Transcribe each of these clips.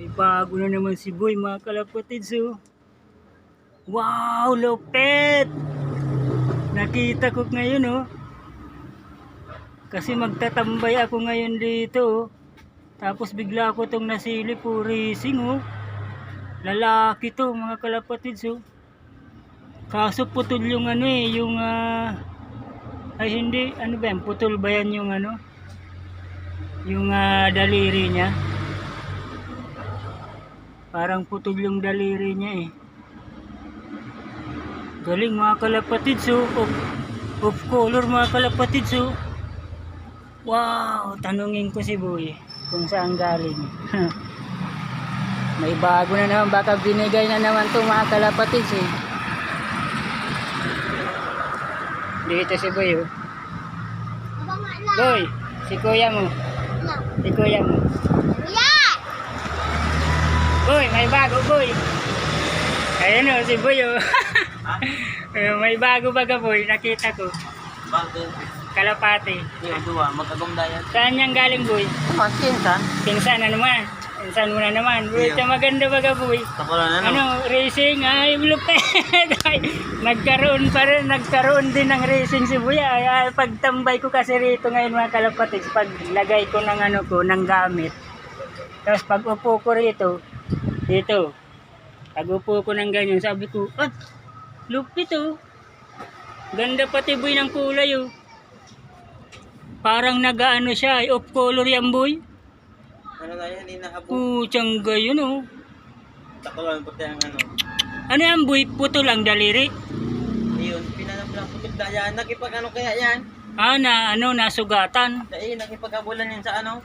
May bago na naman si Boy mga kalapatids oh. Wow, lupet! Nakita ko ngayon oh. Kasi magtatambay ako ngayon dito oh. Tapos bigla ko tong nasilip po racing oh. Lalaki to mga kalapatids oh. Kaso putol yung ano eh, yung ah, ay hindi, ano ba yan, putol ba yan yung ano? Yung ah, daliri niya. Parang putol yung daliri niya eh. Galing mga kalapatids oh. Of, of color mga kalapatids oh. Wow, tanungin ko si Boy kung saan galing. May bago na naman, baka binigay na naman to mga kalapatids eh. Dito si Boy oh. Boy, si kuya mo. Si kuya mo. May bago, boy. Ayan o, si Boy o. May bago baga, boy. Nakita ko. Bago. Kalapati. Yung magkagumdayan. Saan niyang galing, boy? Masin ka? Pinsan na naman. Pinsan mo na naman. Boy, yeah. maganda baga, boy. Takulan na no? Ano, racing, ay, lupet. Ay, nagkaroon pa rin, nagkaroon din ng racing si Boy. Ay, ay, pagtambay ko kasi rito ngayon mga kalapatids, paglagay ko ng ano ko, ng gamit. Tapos pag upo ko rito, dito, pag upo ko ng ganyan, sabi ko, ah, lupit oh. Ganda pati boy ng kulay oh. Parang nagaano siya, eh, off color yan boy. Ano na yan, inahabog. Putsang gayon oh. Takulan pati ang ano. Ano yan boy? Puto lang daliri. Ayun, pinanap lang putol dayan. Nakipag ano kaya yan? Ah, na ano, nasugatan. Dahil nakipagkabulan yan sa ano?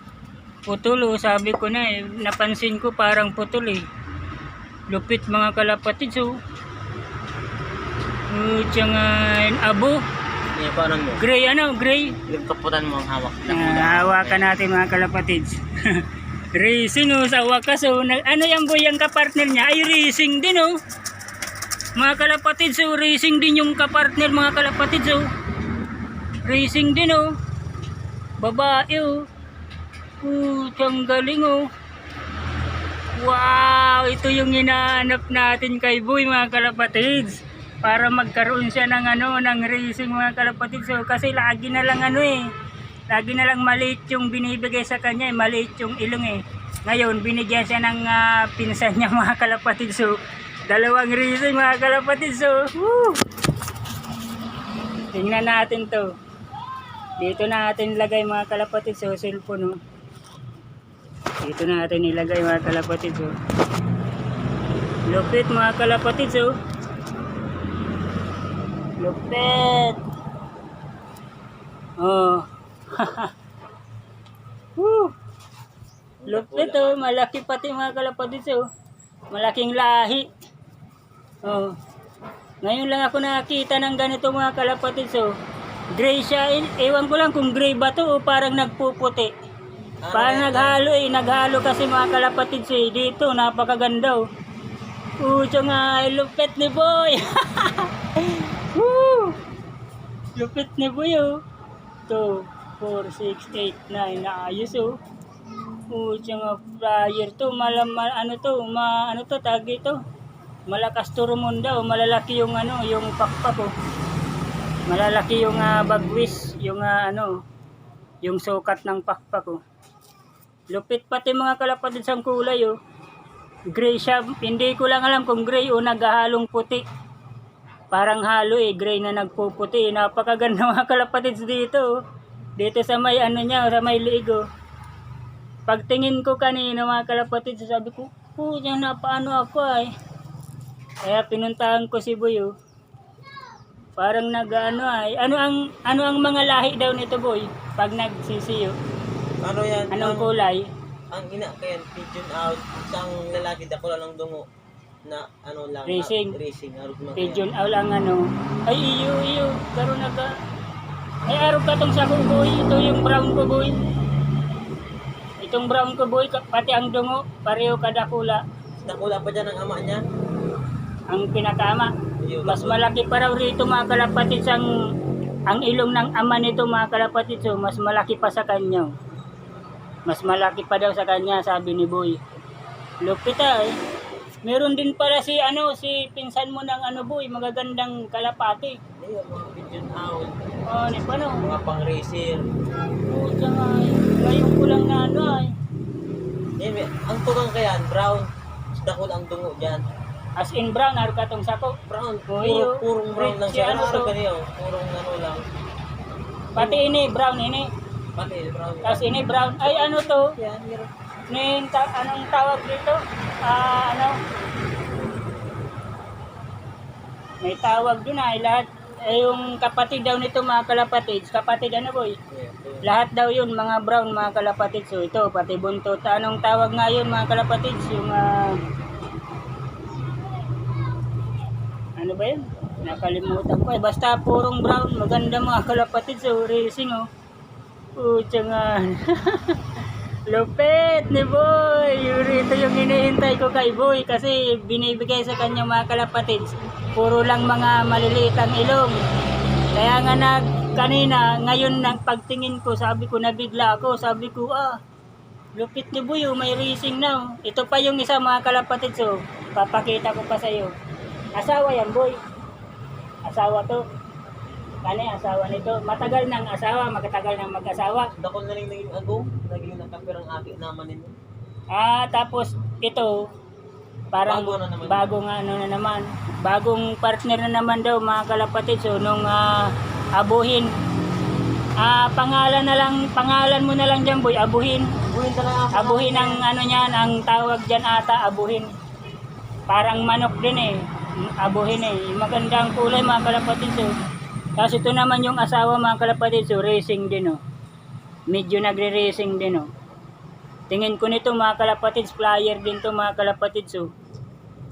Putol, oh, sabi ko na eh. Napansin ko parang putol eh. Lupit mga kalapatids, oh. Uh, tiyangin, abo. Hindi, paano mo? Gray, ano, gray. Nagkaputan mo ang hawak. Ah, hawakan natin mga kalapatids. racing, oh, sa wakas, oh. Ano yan, boy, yung kapartner niya? Ay, racing din, oh. Mga kalapatids, oh, racing din yung kapartner, mga kalapatids, oh. Racing din, oh. Babae, oh. Putang galing, oh. Wow, ito yung hinahanap natin kay Boy, mga kalapatids. Para magkaroon siya ng ano, ng racing mga kalapatids. So, kasi lagi na lang ano eh. Lagi na lang maliit yung binibigay sa kanya, eh. maliit yung ilong eh. Ngayon, binigyan siya ng ah, pinsan niya mga kalapatids. So, dalawang racing mga kalapatids. So, woo! Tingnan natin to. Dito natin lagay mga kalapatids. So, cellphone oh. Dito natin ilagay mga kalapatids oh. Lupit mga kalapatids oh. Lupit. Oh. Woo. Lupit oh, malaki pati mga kalapatids oh. Malaking lahi. Oh. Ngayon lang ako nakakita ng ganito mga kalapatids oh. Gray siya, ewan ko lang kung gray ba to o parang nagpuputi. Parang naghalo eh, naghalo kasi mga kalapatids eh. Dito, napakaganda oh. Pucho nga, ay lupit ni boy. Woo! Lupit ni boy oh. 2, 4, 6, 8, 9, naayos oh. Pucho nga, flyer to, malam, ma- ano to, ma, ano to, tag ito. Malakas to rumunda oh, malalaki yung ano, yung pakpak oh. Malalaki yung ah, bagwis, yung ah, ano, yung sukat ng pakpak oh. Lupit pati mga kalapatids ang kulay oh. Gray siya. Hindi ko lang alam kung gray o naghahalong puti. Parang halo eh. Gray na nagpuputi. Napakaganda mga kalapatids dito oh. Dito sa may ano niya, sa may liig oh. Pagtingin ko kanina mga kalapatids, sabi ko, yan na paano ako ay. Kaya pinuntahan ko si Boy oh. Parang nag-ano ay. Ano ang ano ang mga lahi daw nito boy? Pag nagsisiyo. Ano yan? Anong ang, kulay? ang ina kaya pigeon out. Isang lalaki dakula ng dungo na ano lang. Racing. ah, racing. Arog na Pigeon owl ang ano. Ay iyo iyo. Karon naga. Ay araw ka tong sa ko boy. Ito yung brown ko boy. Itong brown ko boy ka- pati ang dungo pareho kada kula. Dakula pa dyan ang ama niya. Ang pinakama. Mas malaki pa raw rito mga kalapatids ang ang ilong ng ama nito mga kalapatids. So, mas malaki pa sa kanya. Mas malaki pa daw sa kanya sabi ni boy. Lupit ay. Meron din pala si ano, si pinsan mo ng ano boy, magagandang kalapati. Pigeon. Oh, ni paano? Mga pang racer. Pucha nga ay. Ngayon ko lang na ano ay. Eh, may, ang tugang kayan, brown. Dakol ang dungo dyan. As in brown, harap katong sako. Brown, Oh, puro, iyo. purong brown lang Si siya. ano Ano to? niyo? Purong ano lang. Pati ini, brown ini. Pati, brown. Tapos ini, brown. Ay, ano to? Yan, meron. Ning, ta- anong tawag dito? Ah, ano? May tawag dun ay lahat. Eh, yung kapatid daw nito mga kalapatids, kapatid ano boy? Yeah, yeah. Lahat daw yun mga brown mga kalapatids. So ito, pati buntot. Anong tawag nga yun mga kalapatids? Yung ah, ano ba yun? Nakalimutan ko. Eh, basta purong brown. Maganda mga kalapatids. So racing oh. Pucha nga. Lupit ni Boy! Ito yung hinihintay ko kay Boy kasi binibigay sa kanya mga kalapatids. Puro lang mga maliliit ang ilong. Kaya nga nag, kanina, ngayon nang pagtingin ko, sabi ko nabigla ako. Sabi ko, ah, lupit ni Boy, oh, may racing na. oh. Ito pa yung isa mga kalapatids, oh. Papakita ko pa sa'yo. Asawa yan, Boy. Asawa to. Kani, asawa nito. Matagal ng asawa, magkatagal ng mag-asawa. Dakol na rin naging agong. Naging nakapirang aki naman nito. Ah, tapos ito, parang Bago na naman. bagong ano na naman. Bagong partner na naman daw mga kalapatid. So nung ah, abuhin. Ah, pangalan na lang, pangalan mo na lang diyan, boy, abuhin. Buhin talaga ako. Abuhin ang ano niyan, ang tawag diyan ata, abuhin. Parang manok din eh. Abuhin eh. Magandang kulay mga kalapatid. So. Tapos ito naman yung asawa mga kalapatid. So racing din oh. Medyo nagre-racing din oh. Tingin ko nito mga kalapatid, flyer din to mga kalapatid. So.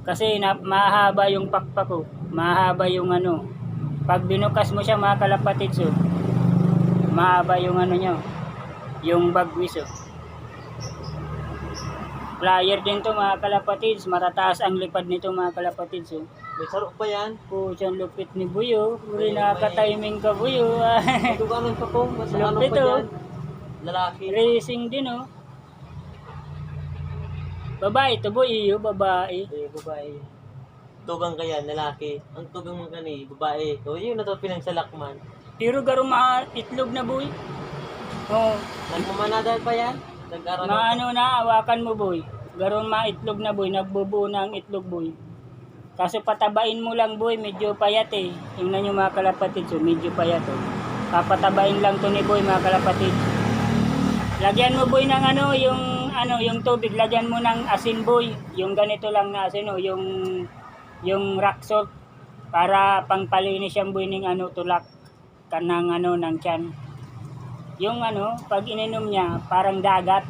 Kasi na, mahaba yung pakpak ko. Mahaba yung ano. Pag binukas mo siya mga kalapatid. So. Mahaba yung ano niya. oh. Yung bagwis oh. Flyer din to mga kalapatids. Matataas ang lipad nito mga kalapatids. Oh. May sarok pa yan. Pucha, ang lupit ni Buyo. Uri nakaka-timing ka Buyo. Ka pa po. Mas ano Lupit, pa oh. dyan. Lalaki. Racing din oh. Babae to Buyo, iyo, babae. Eh, babae. Tugang kaya, lalaki. Ang tugang mo kani, babae. O, yun na to pinagsalakman. Pero garo mga itlog na Buyo. Oh, Nagmamanadal pa yan. Nag-aral na ano na, awakan mo Buyo. Garon mga itlog na Buyo, nagbubuo na ang itlog Buyo. Kaso patabain mo lang boy, medyo payat eh. Tingnan nyo mga kalapatid, so medyo payat oh. Papatabain lang to ni boy mga kalapatid. Lagyan mo boy ng ano, yung ano, yung tubig, lagyan mo ng asin boy. Yung ganito lang na asin oh, yung yung rock salt para pangpalinis yung boy ng ano tulak kanang ano ng tiyan. Yung ano, pag ininom niya, parang dagat.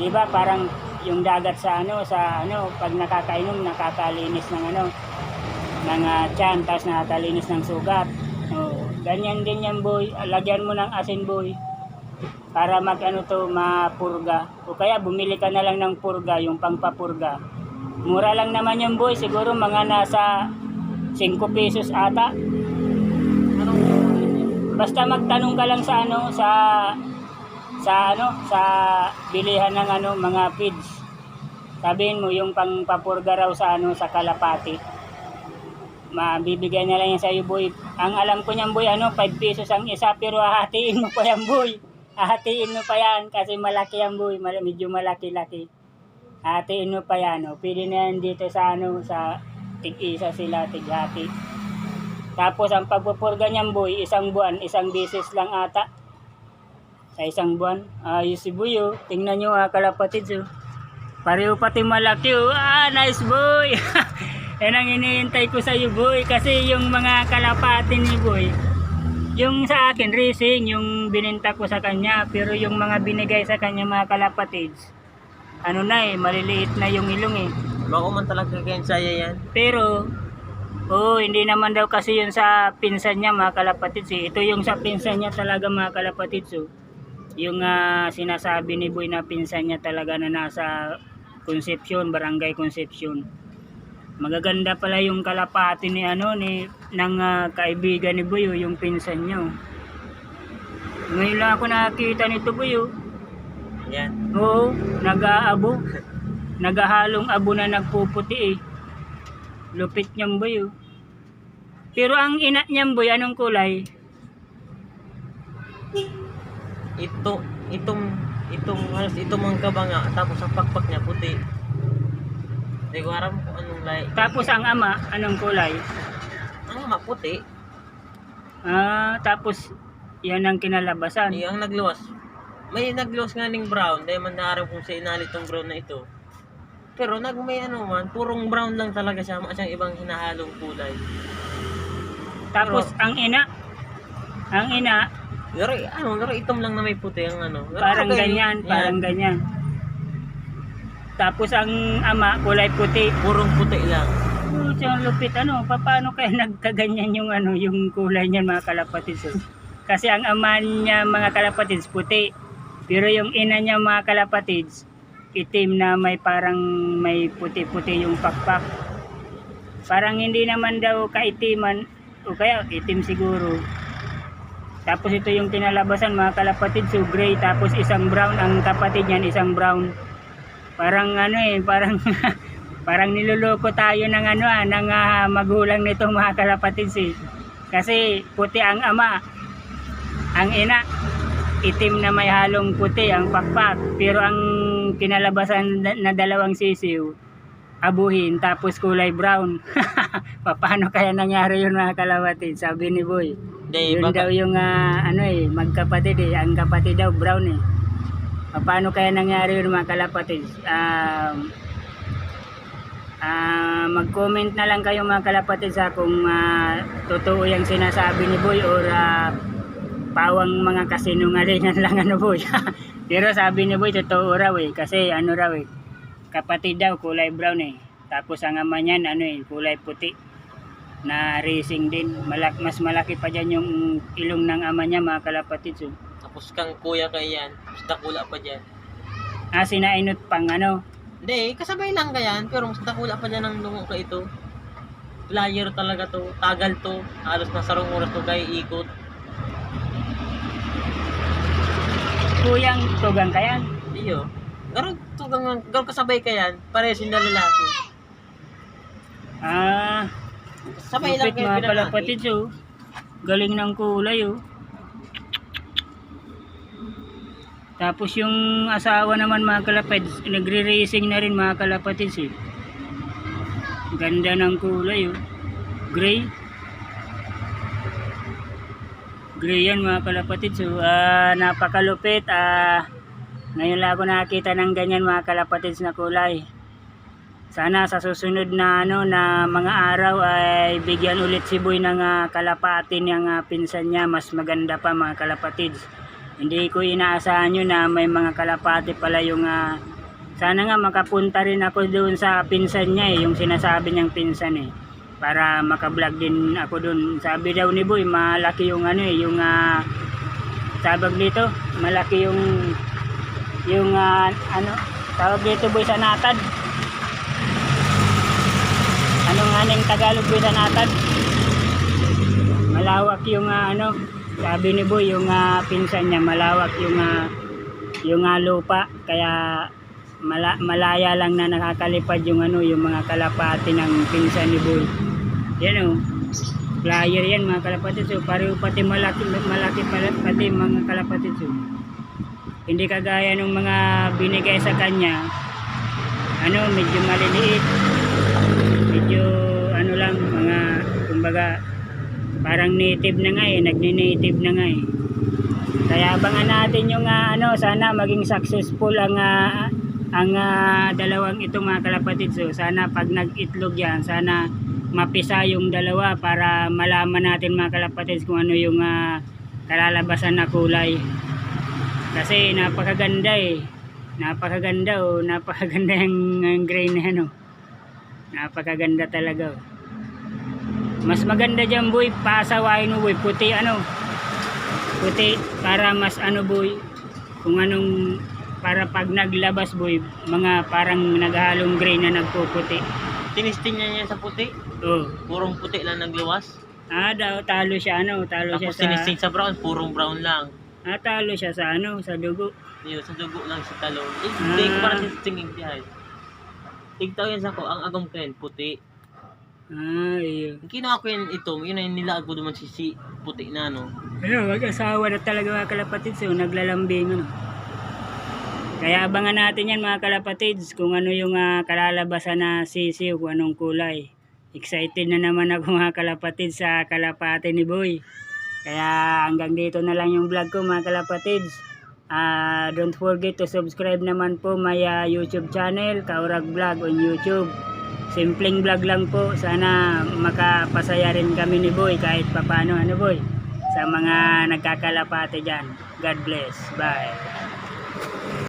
'Di ba? Parang yung dagat sa ano sa ano pag nakakainom nakakalinis ng ano ng uh, tiyan tapos nakakalinis ng sugat. Oh, ganyan din yan boy. Lagyan mo ng asin boy para mag ano to mapurga. O kaya bumili ka na lang ng purga, yung pangpapurga. Mura lang naman yung boy, siguro mga nasa 5 pesos ata. Basta magtanong ka lang sa ano sa sa ano sa bilihan ng ano mga feeds. Sabihin mo yung pangpapurga raw sa ano sa kalapati. Mabibigay na lang yan sa iyo boy. Ang alam ko niyan boy ano 5 pesos ang isa pero hahatiin mo pa yan boy. Hahatiin mo pa yan kasi malaki yan boy, medyo malaki-laki. Hahatiin mo pa yan oh. Pwede na yan dito sa ano sa tig-isa sila tighati. Tapos ang pagpupurga niyan boy, isang buwan, isang beses lang ata. Sa isang buwan. Ayos si Boy oh. Tingnan nyo ah, kalapatids oh. Pareho pati malaki oh. Ah, nice boy! Yan ang iniintay ko sa iyo boy. Kasi yung mga kalapatin ni boy, yung sa akin racing, yung bininta ko sa kanya. Pero yung mga binigay sa kanya mga kalapatids, ano na eh, maliliit na yung ilong eh. Bako man talaga kayo saya yan. Pero, oh, hindi naman daw kasi yun sa pinsan niya mga kalapatids eh. Ito yung sa pinsan niya talaga mga kalapatids oh. Yung ah, sinasabi ni Boy na pinsan niya talaga na nasa Concepcion, Barangay Concepcion. Magaganda pala yung kalapati ni ano ni ng ah, kaibigan ni Boy oh, yung pinsan niya. oh. Ngayon lang ako nakakita nito Boy oh. Yan. Oo, nag-aabo. nagahalong abo na nagpuputi eh. Lupit niyang boy oh. Pero ang ina niyang boy, anong kulay? Ito, itong, itong, halos itong mga kabanga, tapos ang pakpak niya puti. Hindi ko aram kung anong lahi. Tapos ang ama, anong kulay? Ang ama puti, Ah, tapos yan ang kinalabasan. ay ang nagluwas. May nagluwas nga ning brown, dahil man naaram kung sa inalit tong brown na ito. Pero nag may ano man, purong brown lang talaga siya, wala siyang ibang hinahalong kulay. Tapos ang ina, ang ina, Pero ano, pero itom lang na may puti ang ano. Pero parang okay, ganyan, yan. parang ganyan. Tapos ang ama, kulay puti. Purong puti lang. Oh, ang lupit ano, pa- paano kaya nagkaganyan yung ano, yung kulay niyan mga kalapatids? oh? Kasi ang ama niya mga kalapatids puti. Pero yung ina niya mga kalapatids, itim na may parang may puti-puti yung pakpak. Parang hindi naman daw kaitiman o kaya itim siguro. Tapos ito yung kinalabasan mga kalapatid, so gray tapos isang brown ang kapatid niyan, isang brown. Parang ano eh, parang parang niloloko tayo ng ano ah, ng ah, magulang nito mga kalapatid eh. Kasi puti ang ama, ang ina, itim na may halong puti ang pakpak. Pero ang kinalabasan na, na dalawang sisiw, abuhin tapos kulay brown. Paano kaya nangyari yun mga kalapatid? Sabi ni Boy. Hindi, Yun daw baka, yung ah, ano eh, magkapatid eh. Ang kapatid daw brown eh. Paano kaya nangyari yun mga kalapatid? Um, ah, mag-comment na lang kayo mga kalapatid sa kung ah, totoo yung sinasabi ni Boy or ah, pawang mga kasinungalingan lang ano Boy. Pero sabi ni Boy totoo raw eh. Kasi ano raw eh, kapatid daw kulay brown eh. Tapos ang ama niyan ano eh, kulay puti na racing din. Malak, mas malaki pa dyan yung ilong ng ama niya mga kalapatid. So, tapos kang kuya kay yan, tapos dakula pa dyan. ah, sinainot pang ano. Hindi, kasabay lang ka yan, pero mas dakula pa dyan ang lungo ka ito. Player talaga to, tagal to, halos nasa rong oras to kay ikot. Kuyang tugang kayan. Iyo. Garo tugang garo kasabay ka yan, pares yung lalaki. Ah, Sabay lang lupit kayo mga pinanaki. kalapatid. So, galing ng kulay oh. Tapos yung asawa naman mga kalapatid, nagre-racing na rin mga kalapatid eh. Ganda ng kulay oh. Gray. Gray yan mga kalapatid. So, ah, napakalupit. Ah, ngayon lang ako nakakita ng ganyan mga kalapatids na kulay. Sana sa susunod na ano na mga araw ay bigyan ulit si Boy ng ah, kalapati niyang ah, pinsan niya. Mas maganda pa mga kalapatids. Hindi ko inaasahan yun na may mga kalapati pala yung ah, sana nga makapunta rin ako doon sa pinsan niya eh, yung sinasabi niyang pinsan eh. Para makablog din ako doon. Sabi daw ni Boy, malaki yung ano eh, yung ah, tawag dito, malaki yung yung ah, ano, tawag dito Boy sa natad. Ano nga ng Tagalog natad? Malawak yung ah, ano, sabi ni Boy, yung ah, pinsan niya, malawak yung ah, yung ah, lupa, kaya mala, malaya lang na nakakalipad yung ano, yung mga kalapati ng pinsan ni Boy. Yan oh. Flyer yan mga kalapatid. So, pareho pati malaki, malaki pati mga kalapatid. So, hindi kagaya ng mga binigay sa kanya. Ano, medyo maliliit. Medyo ano lang, mga kumbaga parang native na nga eh, nagni-native na nga eh. Kaya abangan natin yung ah, ano, sana maging successful ang ah, ang ah, dalawang ito mga kalapatid. So sana pag nag-itlog yan, sana mapisa yung dalawa para malaman natin mga kalapatid kung ano yung ah, kalalabasan na kulay. Kasi napakaganda eh. Napakaganda oh, napakaganda yung, yung gray na ano. Napakaganda talaga oh. Mas maganda dyan boy, paasawain mo boy, puti ano, puti para mas ano boy, kung anong para pag naglabas boy, mga parang naghalong gray na nagpuputi. Tinisting niya niya sa puti, Oh. purong puti lang nagluwas. Ah, daw, talo siya ano, talo siya Tapos sa tinisting sa brown, purong brown lang. Ah, talo siya sa ano, sa dugo. Yun, sa dugo lang sa talong. Eh, Ah. parang tinistingin siya. eh. tigtaw yan sa ko, ang agam kayan, puti. Ah, iyo. Ang kinuha ko yan ito, yun ay nilaag ko naman si si puti na no. Ano, mag-asawa na talaga mga kalapatids, so naglalambing ano. Kaya abangan natin yan mga kalapatids kung ano yung ah, kalalabasan na sisiw, kung anong kulay. Excited na naman ako mga kalapatids sa kalapate ni Boy. Kaya hanggang dito na lang yung vlog ko mga kalapatids. Ah, don't forget to subscribe naman po my ah, YouTube channel, Kaurag Vlog on YouTube. Simpleng vlog lang po. Sana makapasaya rin kami ni Boy kahit papano ano Boy. Sa mga nagkakalapate dyan. God bless. Bye.